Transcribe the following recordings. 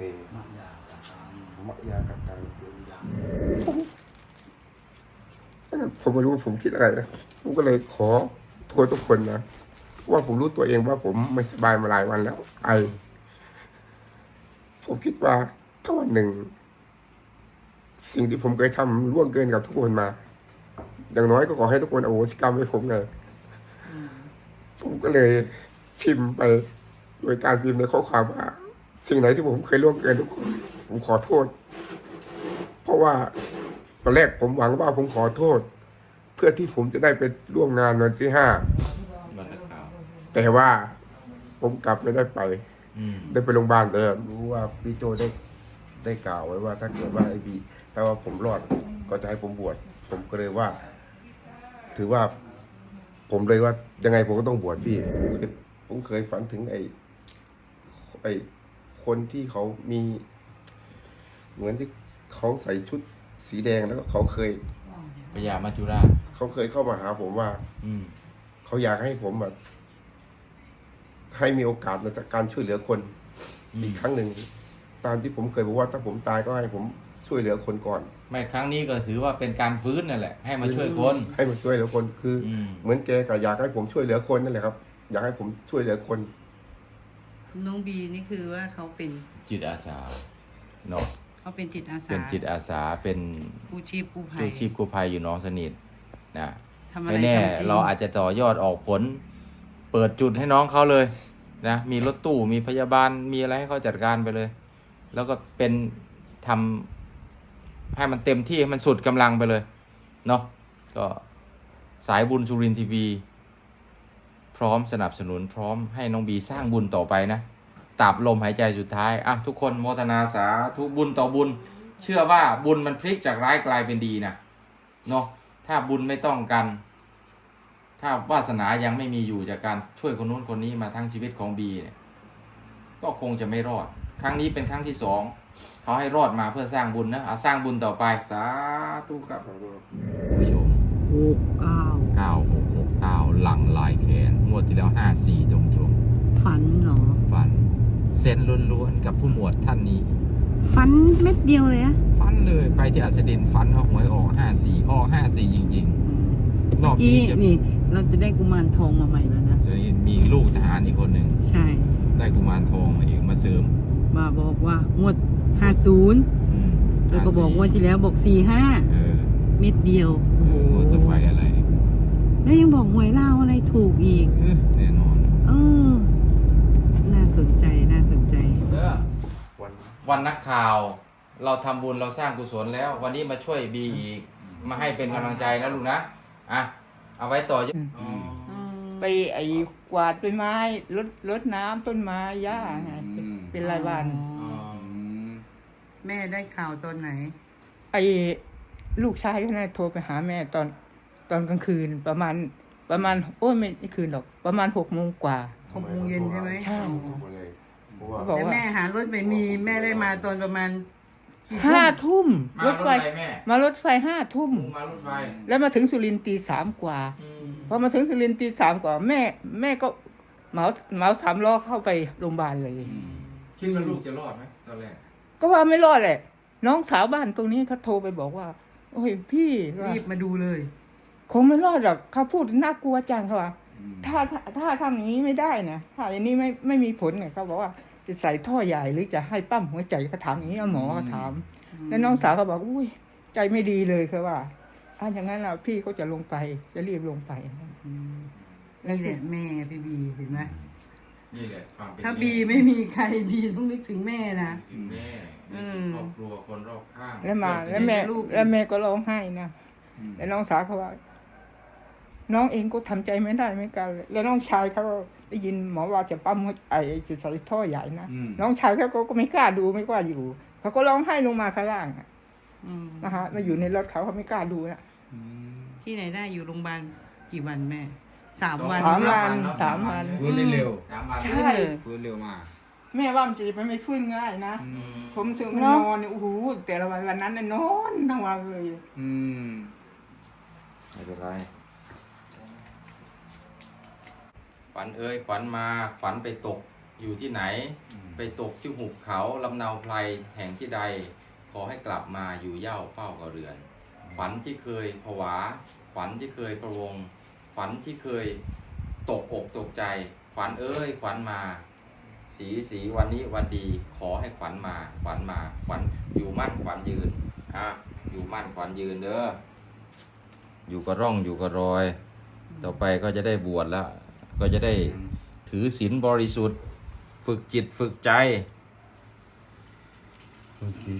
เตมะยาตาตังมะยากัตังโยยังผมไม่รู้ว่าผมคิดอะไรนะผมก็เลยขอโทษทุกคนนะว่าผมรู้ตัวเองว่าผมไม่สบายมาหลายวันแล้ว ไอ ผมคิดว่าถ้าวันหนึ่ง สิ่งที่ผมเคยทำล่วงเกินกับทุกคนมา อย่างน้อยก็ขอให้ทุกคนอโหสิกรรมให้ผมไงผมก็เลยพิมพ์ไป โดยการพิมพ์ในข้อความว่า สิ่งไหนที่ผมเคยล่วงเกินทุกคนผมขอโทษ เพราะว่าตอนแรกผมหวังว่าผมขอโทษ เพื่อที่ผมจะได้ไปร่วมงานวันที่ห้าวันนักข่าวแต่ว่าผมกลับไม่ได้ไป อืมได้ไปโรงพยาบาลแต่รู้ว่าพี่โจได้ได้กล่าวไว้ว่า ถ้าเกิดว่าไอ้บีถ้าว่าผมรอดก็จะให้ผมบวชผมก็เลยว่า ถือว่า ผมเลยว่ายังไงผมก็ต้องบวชพี่ผมเคยผมเคยฝันถึงไอ้ไอ้ คนที่เขามี เหมือนที่เขาใส่ชุดสีแดงแล้วก็เขาเคย พญามัจจุราชเขาเคยเข้ามาหาผมว่า อืม เขาอยากให้ผมแบบให้มีโอกาสในการช่วยเหลือคนอีกครั้งหนึ่งตามที่ผมเคยบอกว่าถ้าผมตายก็ให้ผมช่วยเหลือคนก่อนไม่ครั้งนี้ก็ถือว่าเป็นการฟื้นนั่นแหละ ให้มาช่วยคน ให้มาช่วยเหลือคนคืออม เหมือนแกก็อยากให้ผมช่วยเหลือคนนั่นแหละครับ อยากให้ผมช่วยเหลือคน น้องบีนี่คือว่าเขาเป็นจิตอาสาเนาะเขาเป็นจิตอาสาเป็นจิตอาสาเป็นกู้ชีพกู้ภัยกู้ชีพกู้ภัยอยู่หน้องสนิทนะทำอะไรไม่แน่ทำจริงเราอาจจะต่อยอดออกผล เปิดจุดให้น้องเขาเลยนะมีรถตู้มีพยาบาลมีอะไรให้เขาจัดการไปเลย แล้วก็เป็นทำให้มันเต็มที่ให้มันสุดกำลังไปเลยเนาะก็สายบุญสุรินทร์ทีวีพ ร้อมสนับสนุนพร้อมให้น้องบีสร้างบุญต่อไปนะตราบลมหายใจสุดท้ายอะทุกคนโมทนาสาธุบุญต่อบุญ เชื่อว่าบุญมันพลิกจากร้ายกลายเป็นดีนะเนาะถ้าบุญไม่ต้องกัน ถ้าวาสนายังไม่มีอยู่จากการช่วยคนนู้นคนนี้มาทั้งชีวิตของบีเนี่ยก็คงจะไม่รอด ครั้งนี้เป็นครั้งที่สองเขาให้รอดมาเพื่อสร้างบุญนะเอาสร้างบุญต่อไปสาธุครับผู้ชมหกเก้าเก้า หกหกเก้าหลังลายแขน งวดที่แล้วห้าสี่ตรงตรงฝันเหรอ ๆฟัน เส้นล้วนๆกับผู้หมวดท่านนี้ ฝันเม็ดเดียวเลยอะฟันเลยไปที่อัสดินฟันเขาหวยออกห้าสี่ออกห้าสี่จริง ๆ รอบอีนี้จะนี่ เราจะได้กุมารทองมาใหม่แล้วนะ จะมีลูกทหารอีกคนหนึ่ง ใช่ ได้กุมารทองมาอีกมาเสริมมาบอกว่างวดห้าศูนย์อืมแล้วก็บอกงว่าที่แล้วบอกสี่ห้าเออเม็ดเดียว โอ้โหจะไปอะไร แล้วยังบอกหวยเล่าวอะไรถูกอีกเออแน่นอนเออ น่าสนใจน่าสนใจ เด้อวันวันนักข่าว เราทำบุญเราสร้างกุศลแล้ว วันนี้มาช่วยบีอีก มาให้เป็นกำลังใจนะลูกนะ อะ เอาไว้ต่อยอดอ๋อไปไอ้กวาดใบไม้รดรดน้ำต้นไม้หญ้าไงเป็นเป็นรายวัน อ๋อแม่ได้ข่าวตอนไหน ไอ้ลูกชายก็น่าโทรไปหาแม่ตอน ตอนกลางคืนประมาณประมาณโอ้ยไม่คืนหรอก ประมาณหกโมงกว่า หกโมงเย็นใช่ไหม ใช่อ๋อเพราะว่า บอกแต่ว่า แม่หารถไม่มีแม่ได้มาตอนประมาณกี่ทุ่มห้าทุ่มมารรถถไฟไฟแม่มารถไฟห้าทุ่มมึงมารถไฟแล้วมาถึงสุรินทร์ตีสามกว่า อืมพอมาถึงสุรินทร์ตีสามกว่าแม่ แม่ก็เหมาเหมาสามล้อเข้าไปโรงพยาบาลเลย คิดว่าลูกจะรอดไหมตอนแรกก็ว่าไม่รอดแหละ น้องสาวบ้านตรงนี้เขาโทรไปบอกว่า โอ้ยพี่ว่ารีบมาดูเลย คงไม่รอดหรอกเขาพูดน่ากลัวจังเขาว่าถ้าถ้าถ้าทำอย่างนี้ไม่ได้นะถ้าอย่างนี้ไม่ไม่มีผลเนี่ยเขาบอกว่าจะใส่ท่อใหญ่หรือจะให้ปั้มหัวใจเขาถามอย่างนี้หมอเขาถาม แล้วน้องสาวเขาบอกอุ้ยใจไม่ดีเลยคือว่าถ้าอย่างนั้นเราพี่ก็จะลงไปจะรีบลงไปนี่แหละแม่พี่บีเห็นไหมนี่แหละความเป็นถ้าแม่บีไม่มีใครบีต้องนึกถึงแม่นะถึงแม่อืมครอบครัวคนรอบข้างแล้วมาเพื่แล้อนวแม่ลูกแล้วแม่ก็ร้องไห้นะแล้วน้องสาวเขาว่า น้องเองก็ทำใจไม่ได้เหมือนกัน แล้วน้องชายเขาได้ยินหมอว่าจะปั๊มหัวไอ้จะใส่ท่อใหญ่นะน้องชายเขาก็ก็ไม่กล้าดูไม่กล้าอยู่เขาก็ร้องไห้ลงมาข้างล่างอะอืมนะฮะมาอยู่ในรถเขาเขาไม่กล้าดูนะที่ไหนได้อยู่โรงพยาบาลกี่วันแม่สามวันสามวันเอะสามวันฟื้นได้เร็วสามวันใช่ฟื้นเร็วมากแม่ว่ามันจะไม่ฟื้นง่ายนะอืมผมถึงเนอะนอนเนี่ยโอ้โหแต่ละวันวันนั้นน่ะนอนทั้งวันเลย อืมไม่เป็นไร ขวัญเอ้ยขวัญมาขวัญไปตกอยู่ที่ไหน ไปตกที่หุบเขาลำเนาไพรแห่งที่ใด ขอให้กลับมาอยู่เหย้าเฝ้ากับเรือน ขวัญที่เคยผวา ขวัญที่เคยประวง ขวัญที่เคยตกอกตกใจ ขวัญเอ้ยขวัญมา สีสีวันนี้วันดี ขอให้ขวัญมา ขวัญมา ขวัญอยู่มั่นขวัญยืนอะอยู่มั่นขวัญยืนเด้ออยู่กับร่องอยู่กับรอย ต่อไปก็จะได้บวชแล้ว ก็จะได้ถือศีลบริสุทธิ์ ฝึกจิตฝึกใจเมื่อกี้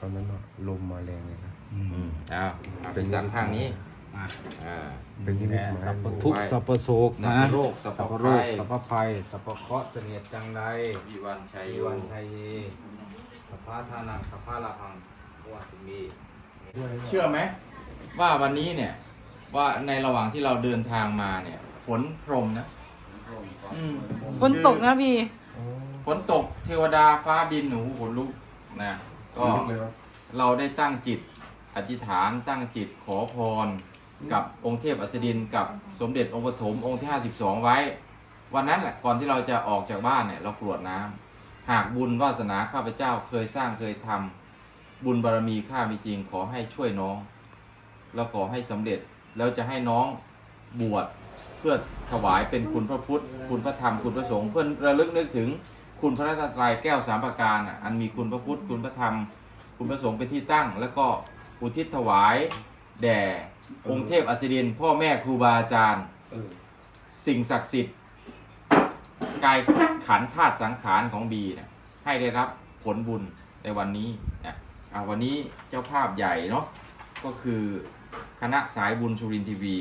ตอนนั้นอะลมมาแรงเลยนะอืมอ้าวเอาไปสักข้างนี้มาอ่า เป็นนิมิตหมายสัพพบอกทุกข์ไว้สัพพโศกสัพนะพโรคสัพพสัพพโรคภัย สัพพภัยสัพพเคราะห์เสนียดจังไรวิวันชัยยโยวันชัยเยสัพพะทานังสัพพะละหังว่าถึงมี เชื่อไหมว่าวันนี้เนี่ยว่าในระหว่างที่เราเดินทางมาเนี่ย ฝนพรมนะ อืม ฝนตกนะพี่ฝนตกเทวดาฟ้าดินหนูฝนลุกนะก็เลยครับเราได้ตั้งจิตอธิษฐานตั้งจิตขอพร กับองค์เทพอัสดิน กับสมเด็จองค์ปฐมองค์ที่ 52 ไว้ วันนั้นแหละก่อนที่เราจะออกจากบ้านเนี่ยเรากรวดน้ำหากบุญวาสนาข้าพเจ้าเคยสร้างเคยทำบุญบารมีข้ามีจริงขอให้ช่วยน้อง แล้วขอให้สำเร็จแล้วจะให้น้องบวช เพื่อถวายเป็นคุณพระพุทธ คุณพระธรรมคุณพระสงฆ์เพื่อระลึกนึกถึงคุณพระรัตนตรัยแก้วสามประการอะอันมีคุณพระพุทธคุณพระธรรม คุณพระสงฆ์เป็นที่ตั้ง แล้วก็อุทิศถวายแด่องค์เทพอัสดินพ่อแม่ครูบาอาจารย์ เออสิ่งศักดิ์สิทธิ์กายขันธาตุสังขารของบีเนี่ยให้ได้รับผลบุญในวันนี้นะอะวันนี้เจ้าภาพใหญ่เนาะก็คือคณะสายบุญสุรินทร์ทีวี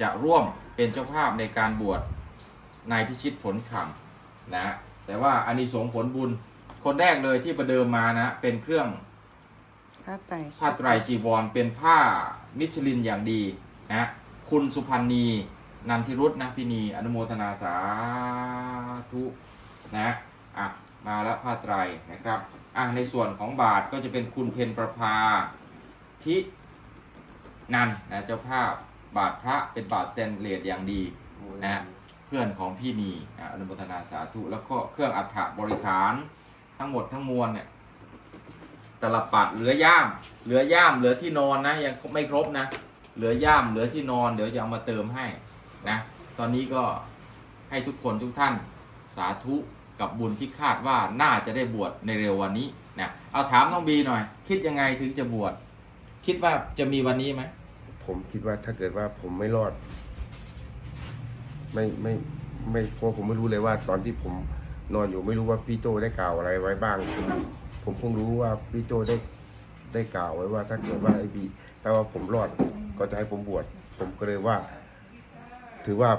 จะร่วม เป็นเจ้าภาพในการบวชนายพิชิตผลคำนะแต่ว่าอานิสงส์ผลบุญคนแรกเลยที่ประเดิมมานะ เป็นเครื่องข้าไก่ผ้าไตรจีวรเป็นผ้ามิชลินอย่างดีนะคุณสุพันธ์นีนันทิรุตนะพี่นีอนุโมทนาสาธุนะอะมาแล้วผ้าไตรนะครับอะในส่วนของบาทก็จะเป็นคุณเพนประภาทินันนะเจ้าภาพ บาทพระเป็นบาทสแตนเลสอย่างดีนะเพื่อนของพี่นีอะอนุโมทนาสาธุ แล้วก็เครื่องอัฐบริขารทั้งหมดทั้งมวลเนี่ยตลับปัดเหลือย่าม เหลือย่าม เหลือที่นอนนะยังไม่ครบนะ เหลือย่าม เหลือที่นอน เดี๋ยวจะเอามาเติมให้นะ ตอนนี้ก็ให้ทุกคนทุกท่านสาธุกับบุญที่คาดว่าน่าจะได้บวชในเร็ววันนี้นะ เอาถามน้องบีหน่อย คิดยังไงถึงจะบวช คิดว่าจะมีวันนี้ไหม ผมคิดว่าถ้าเกิดว่าผมไม่รอด ไม่ไม่ไม่เพราะผมไม่รู้เลยว่า ตอนที่ผมนอนอยู่ไม่รู้ว่าพี่โจได้กล่าวอะไรไว้บ้าง ผมเพิ่งรู้ว่าพี่โจได้ได้กล่าวไว้ว่า ถ้าเกิดว่าไอ้บีถ้าว่าผมรอดก็จะให้ผมบวชผมก็เลยว่า ถือว่า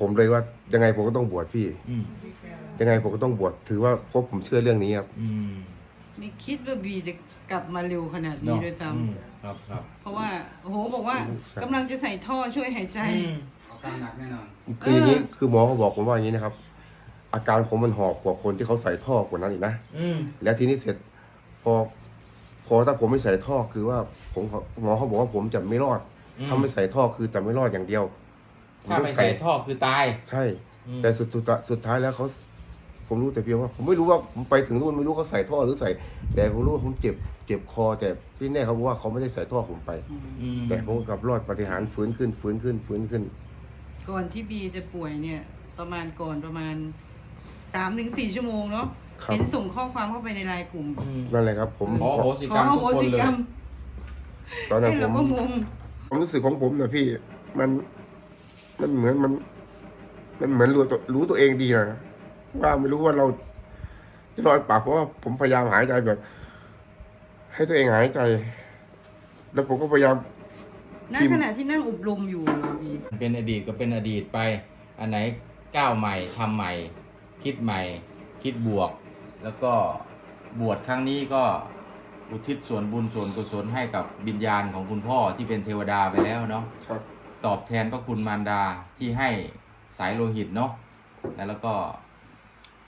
ผมเลยว่า ยังไงผมก็ต้องบวชพี่อืมยังไงผมก็ต้องบวชถือว่าเพราะผมเชื่อเรื่องนี้ครับอืมไม่คิดว่าบีจะกลับมาเร็วขนาดนี้ด้วยซ้อืม ครับครับำเพราะว่าโอ้โหบอกว่ากำลังจะใส่ท่อช่วยหายใจ อืมเอาการหนักแน่นอนคืออย่างนี้คือหมอเขาบอกผมว่าอย่างนี้นะครับ อาการผมมันหอบกว่าคนที่เขาใส่ท่อกว่านั้นอีกนะอืมแล้วทีนี้เสร็จพอพอถ้าผมไม่ใส่ท่อคือว่าผมหมอเขาบอกว่าผมจะไม่รอดอืมถ้าไม่ใส่ท่อคือจะไม่รอดอย่างเดียวถ้าไม่ใส่ท่อคือตาย ใช่ อืม แต่สุดสุดสุดท้ายแล้วเขา ผมรู้แต่เพียงว่าผมไม่รู้ว่าผมไปถึงนู่นไม่รู้เขาใส่ท่อหรือใส่ แต่ผมรู้ว่าผมเจ็บเจ็บคอแต่ที่แน่เขาบอกว่าเขาไม่ได้ใส่ท่อผมไป อืมแต่ผมกลับรอดปฏิหารย์ฟื้นขึ้นฟื้นขึ้นฟื้นขึ้น ก่อนที่บีจะป่วยเนี่ย ประมาณก่อนประมาณสามถึงสี่ชั่วโมงเนาะครับ เห็นส่งข้อความเข้าไปในไลน์กลุ่มอืมนั่นแหละครับ ผมขอโหสิขกรอรมอทุโหกคนสิเลยกรรมตอนนั้นให้ผเราม ก็งง ความรู้สึกของผมนะพี่ มัน มันเหมือนมัน มันเหมือนรู้ตัวรู้ตัวเองดีนะ ว่าไม่รู้ว่าเราจะนอนปากเพราะว่าผมพยายามหายใจแบบ ให้ตัวเองหายใจ แล้วผมก็พยายามณขณะที่นั่งอบรมอยู่อะบีเป็นอดีตก็เป็นอดีตไป อันไหนก้าวใหม่ทำใหม่ คิดใหม่ คิดบวก แล้วก็บวชครั้งนี้ก็อุทิศส่วนบุญส่วนกุศลให้กับบิญญาณของคุณพ่อที่เป็นเทวดาไปแล้วเนาะ ครับ ตอบแทนพระคุณมารดาที่ให้สายโลหิตเนาะ แล้วก็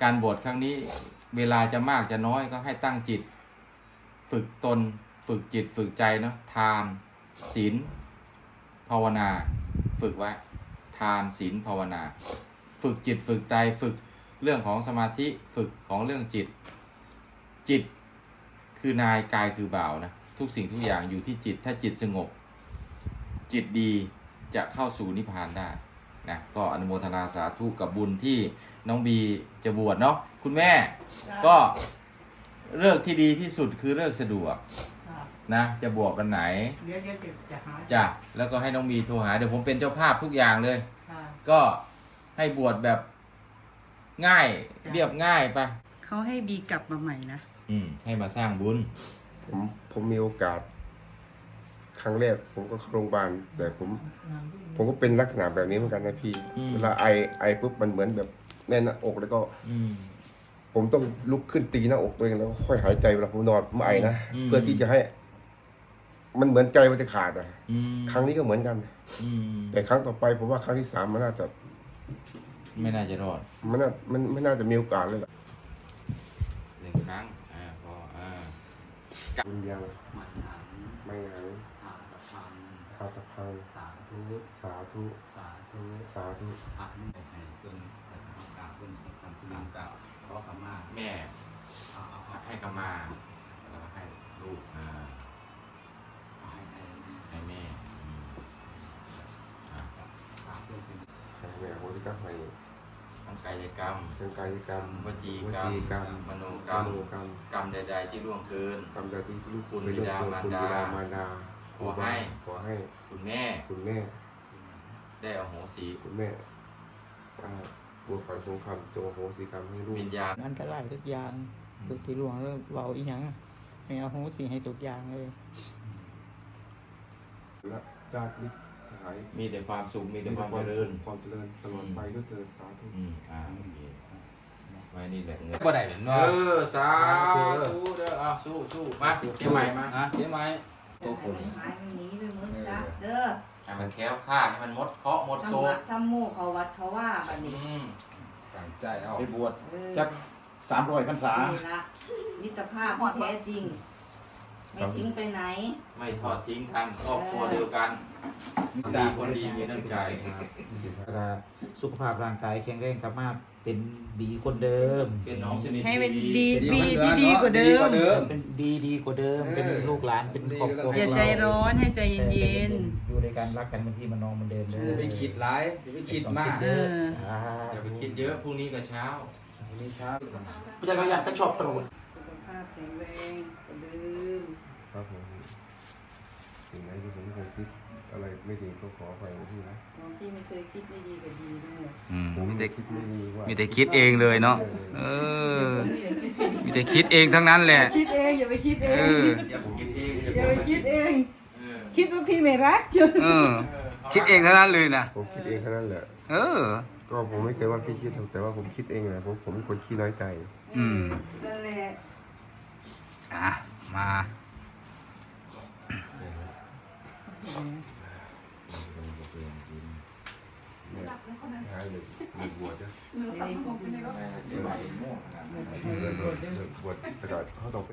การบวชครั้งนี้เวลาจะมากจะน้อยก็ให้ตั้งจิต ฝึกตนฝึกจิตฝึกใจเนาะทานศีลภาวนา ฝึกไว้ทานศีลภาวนา ฝึกจิตฝึกใจฝึกเรื่องของสมาธิฝึกของเรื่องจิต จิตคือนายกายคือบ่าวนะทุกสิ่งทุกอย่างอยู่ที่จิตถ้าจิตสงบ จิตดีจะเข้าสู่นิพพานได้ นะก็อนุโมทนาสาธุกับบุญที่น้องบีจะบวชเนาะคุณแม่ก็เลิกที่ดีที่สุดคือเลิกสะดวกนะจะบวชกันไหนเดี๋ยวเดี๋ยวจะจะหาจ้ะแล้วก็ให้น้องบีโทรหาเดี๋ยวผมเป็นเจ้าภาพทุกอย่างเลย ค่ะก็ให้บวชแบบง่ายเรียบง่ายไปเขาให้บีกลับมาใหม่นะ อืมให้มาสร้างบุญ ผมผมมีโอกาส ครั้งแรกผมก็เข้าโรงพยาบาลแต่ผม ผมก็เป็นลักษณะแบบนี้เหมือนกันนะพี่ อืม เวลาไอไอปุ๊บมันเหมือนแบบแน่นหน้าอกแล้วก็ อืม ผมต้องลุกขึ้นตีหน้าอกตัวเองแล้วก็ค่อยหายใจเวลาผมนอนผมไอนะอืม เพื่อที่จะให้ มันเหมือนใจมันจะขาดอะอืมครั้งนี้ก็เหมือนกัน อืมแต่ครั้งต่อไปผมว่าครั้งที่สามมันน่าจะไม่น่าจะรอดมันน่ามันไม่น่าจะมีโอกาสเลยล่ะหนึ่งครั้งอ่าพออ่า มันยังมันหันไม่หังหาตะพังทาตะพังสาธุ สาธุ สาธุ สาธุอันนี้ให้เพิ่นเพิ่นเอากราบเพิ่นทำทุนกราบขอขมาแม่เอาเอาเอาให้กมาแล้วก็ให้ลูกอ่าเอาให้ให้ให้แม่อืมอะกราบเพิ่นเป็นให้แม่โหติกรรมให้ทั้งกายกรรมเป็นกายกรรมวจีวกรรมจีกรรมมโนกกรรรรมมกรรมกรรมใดๆที่ล่วงเกิน กรรมใดที่ลูกคุณไปบิดามารคุณดาบิดามารดา ขอให้ขอให้คุณแม่คุณแม่ ได้อโหสิคุณแม่อ่าบวชก่อนสงครามจงอโหสิกรรมให้ลูกวิญญาณอันตรายทุกอย่างคือที่หลวงเริ่มเบาอีหยังไม่เอาหูสิให้ทุกอย่างเลยและญาติมิตรสหายมีแต่ความสุขมีแต่ความเจริญความเจริญตลอดไปด้วยเถิดสาธุอืมอ่าโอเคไว้นี่แหละเงินบ่ได้เป็นเอว่าอสาธุเด้อเอาสู้สู้มาเชียงใหม่มาอะเจ๊ไหม ตัวผมหายไปหนีไปหมืดซะเด้อให้มันแคล้วคลาดให้มันมดเคาะมดทำโซวัดทำหมู่เขาวัดเขาว่าแบบอืนี้มตั้งใจเอาไปบวชเออจักสามร้อยพรรษา นี่ละมิตรภาพที่แท้จริง ไม่ทิ้งไปไหน ไม่ทอดทิ้งกันครอบครัวเดียวกัน ดีคนดีมีน้ำใจสุขภาพร่างกายแข็งแรงกลับมาเป็นดีคนเดิม เป็นน้องสนิทให้เป็นที่ดีบีที่ดีกว่าเดิม เป็นดีดีกว่าเดิม เป็นลูกหลานเป็นครอบครัวอย่าใจร้อนให้ใจเย็นอยู่ในการรักกันเป็นพี่มันน้องเหมันเดิมเลยอย่าไปคิดร้ายอย่าไปคิดมากๆเอออย่าไปคิดเยอะพรุ่งนี้ก็เช้านี่ครับผู้จักรยานก็ชอบตรูดสุขภาพแข็งแรงกว่าเดิมครับผมสิ่งไหนที่ผมเคยคิด อะไรไม่ดีก็ขอไปที่นะของที่ไม่เคยคิดไม่ดีก็ดีแน่อืมผมมีแต่คิดไม่ดีว่ามีแต่คิดเองเลยเนาะเออ มีแต่คิดเองทั้งนั้นแหละ คิดเองอย่าไปคิดเอเองอ อย่าไปคิดเองอย่าไปคิดเอง เออคิดว่าพี่ไม่รักจุดเออ คิดเองทั้งนั้นเลยนะผมคิดเองเท่านั้นแหละ เออ ก็ผมไม่เคยว่าพี่คิดหรอกแต่ว่าผมคิดเองแหละผมผมเป็นคนขี้น้อยใจ อืม นั่นแหละ อะมา หายเลยหยุดบวชจ้ะไม่ได้พบบวชแต่ก่อนเขาต้อง